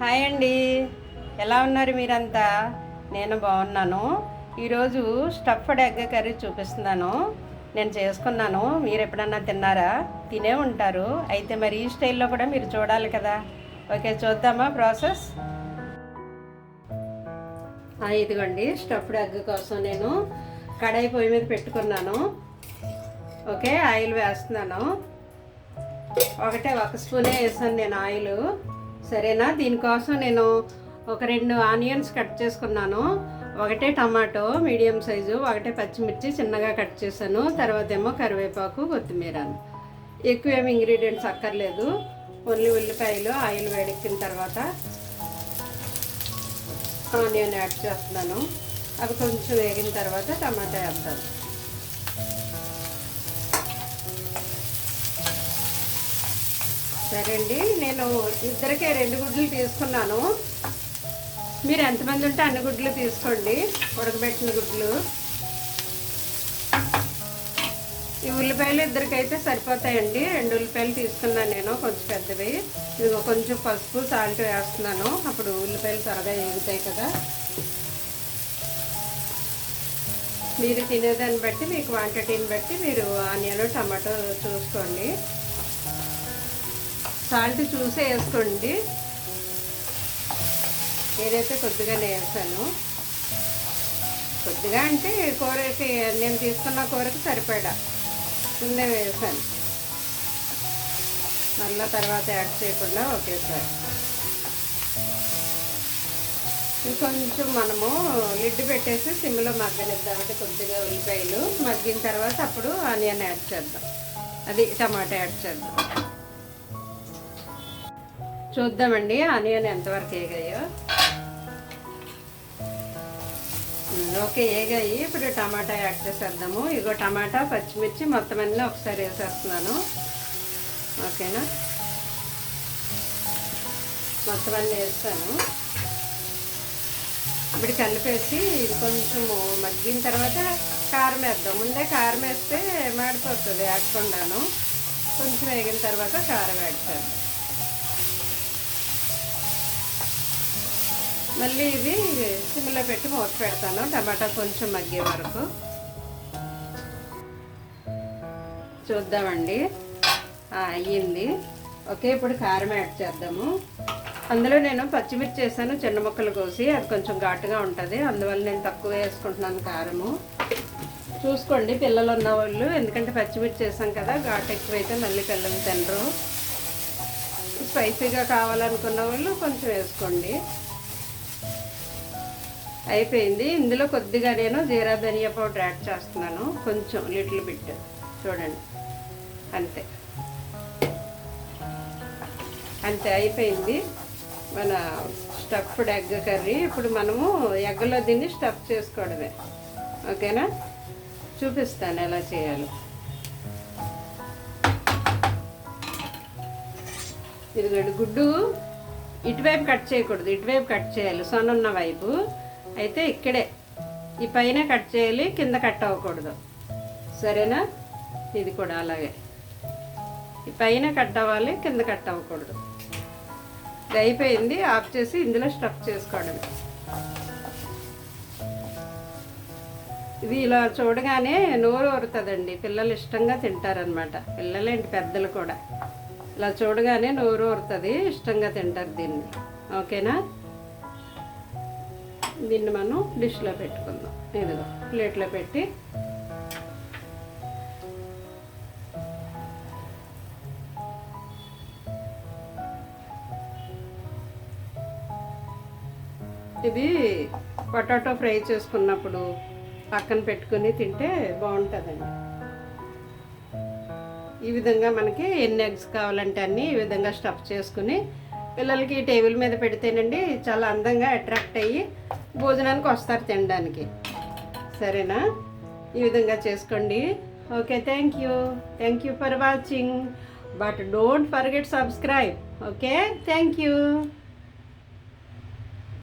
Hi అండి. ఎలా ఉన్నారు మీరంతా? నేను బాగున్నాను. ఈరోజు స్టఫ్డ్ ఎగ్ కర్రీ చూపిస్తున్నాను. నేను చేసుకున్నాను. మీరు ఎప్పుడన్నా తిన్నారా? తినే ఉంటారు. అయితే మరి ఈ స్టైల్లో కూడా మీరు చూడాలి కదా. ఓకే చూద్దామా ప్రాసెస్? ఇదిగోండి స్టఫ్డ్ ఎగ్ కోసం నేను కడాయి పొయ్యి మీద పెట్టుకున్నాను. ఓకే ఆయిల్ వేస్తున్నాను. ఒకటే ఒక స్పూనే వేసాను నేను ఆయిల్. సరేనా? దీనికోసం నేను ఒక రెండు ఆనియన్స్ కట్ చేసుకున్నాను. ఒకటే టమాటో మీడియం సైజు ఒకటే పచ్చిమిర్చి చిన్నగా కట్ చేశాను. తర్వాత ఏమో కరివేపాకు కొత్తిమీర. ఎక్కువ ఏమి ఇంగ్రీడియంట్స్ అక్కర్లేదు. ఓన్లీ ఉల్లిపాయలు ఆయిల్ వేడెక్కిన తర్వాత ఆనియన్ యాడ్ చేస్తున్నాను. అవి కొంచెం వేగిన తర్వాత టమాటా వేస్తాను సరే అండి నేను ఇద్దరికే రెండు గుడ్లు తీసుకున్నాను. మీరు ఎంతమంది ఉంటే అన్ని గుడ్లు తీసుకోండి ఉడకబెట్టిన గుడ్లు. ఈ ఉల్లిపాయలు ఇద్దరికైతే సరిపోతాయండి. రెండు ఉల్లిపాయలు తీసుకున్నాను నేను కొంచెం పెద్దవి. ఇదిగో కొంచెం పసుపు సాల్ట్ వేస్తున్నాను. అప్పుడు ఉల్లిపాయలు త్వరగా ఎగుతాయి కదా. మీరు తినేదాన్ని బట్టి మీ క్వాంటిటీని బట్టి మీరు ఆనియన్ టమాటో చూసుకోండి. సాల్ట్ చూసే వేసుకోండి. నేనైతే కొద్దిగానే వేసాను. కొద్దిగా అంటే కూరకి నేను తీసుకున్న కూరకి సరిపడా. ముందే వేసాను. మళ్ళీ తర్వాత యాడ్ చేయకుండా ఒకేసారి. కొంచెం మనము లిడ్ పెట్టేసి సిమ్లో మగ్గనిద్దామంటే కొద్దిగా ఉల్లిపాయలు. మగ్గిన తర్వాత అప్పుడు ఆనియన్ యాడ్ చేద్దాం. అది టమాటా యాడ్ చేద్దాం. చూద్దామండి ఆనియన్ ఎంతవరకు వేగాయో ఓకే ఏగాయి. ఇప్పుడు టమాటా యాడ్ చేసేద్దాము. ఇగో టమాటా పచ్చిమిర్చి మొత్తం అన్నీ ఒకసారి వేసేస్తున్నాను. ఓకేనా? మొత్తం అన్నీ వేస్తాను. ఇప్పుడు కలిపేసి ఇది కొంచెం మగ్గిన తర్వాత కారం వేద్దాం. ముందే కారం వేస్తే మాడిపోతుంది వేయకుండాను కొంచెం వేగిన తర్వాత కారం యాడ్ చేద్దాం. మళ్ళీ ఇది సిమ్లో పెట్టి మూత పెడతాను. టమాటా కొంచెం మగ్గే వరకు. చూద్దామండి. అయ్యింది. ఓకే ఇప్పుడు కారం యాడ్ చేద్దాము. అందులో నేను పచ్చిమిర్చి వేసాను చిన్న ముక్కలు కోసి. అది కొంచెం ఘాటుగా ఉంటుంది. అందువల్ల నేను తక్కువ వేసుకుంటున్నాను కారము. చూసుకోండి పిల్లలు ఉన్న వాళ్ళు ఎందుకంటే పచ్చిమిర్చి చేసాం కదా ఘాటు ఎక్కువైతే మళ్ళీ పిల్లలు తినరు. స్పైసీగా కావాలనుకున్న వాళ్ళు కొంచెం వేసుకోండి. అయిపోయింది. ఇందులో కొద్దిగా నేను జీరా ధనియా పౌడర్ యాడ్ చేస్తున్నాను. కొంచెం లిటిల్ బిట్. చూడండి. అంతే. అంతే అయిపోయింది. మన స్టఫ్డ్ ఎగ్ కర్రీ. ఇప్పుడు మనము ఎగ్లో దీన్ని స్టఫ్ చేసుకోవడమే. ఓకేనా? చూపిస్తాను ఎలా చేయాలో. ఇదిగోండి గుడ్డు ఇటువైపు కట్ చేయకూడదు. ఇటువైపు కట్ చేయాలి. సొనున్న వైపు. అయితే ఇక్కడే. ఈ పైన కట్ చేయాలి కింద కట్ అవ్వకూడదు. సరేనా? ఇది కూడా అలాగే. ఈ పైన కట్ అవ్వాలి కింద కట్ అవ్వకూడదు. ఇది అయిపోయింది ఆఫ్ చేసి ఇందులో స్టఫ్ చేసుకోవడం. ఇది ఇలా చూడగానే నోరు ఊరుతుందండి. పిల్లలు ఇష్టంగా తింటారనమాట పిల్లలేంటి పెద్దలు కూడా. ఇలా చూడగానే నోరు ఊరుతుంది ఇష్టంగా తింటారు దీన్ని. ఓకేనా? దీన్ని మనం డిష్లో పెట్టుకుందాం. ఇదిగో ప్లేట్లో పెట్టి. ఇది పొటాటో ఫ్రై చేసుకున్నప్పుడు పక్కన పెట్టుకుని తింటే బాగుంటుందండి. ఈ విధంగా మనకి ఎన్ని ఎగ్స్ కావాలంటే అన్నీ ఈ విధంగా స్టఫ్ చేసుకుని పిల్లలకి టేబుల్ మీద పెడితేనండి చాలా అందంగా అట్రాక్ట్ అయ్యి భోజనానికి వస్తారు తినడానికి. సరేనా? ఈ విధంగా చేసుకోండి. Okay thank you thank you for watching but don't forget subscribe okay thank you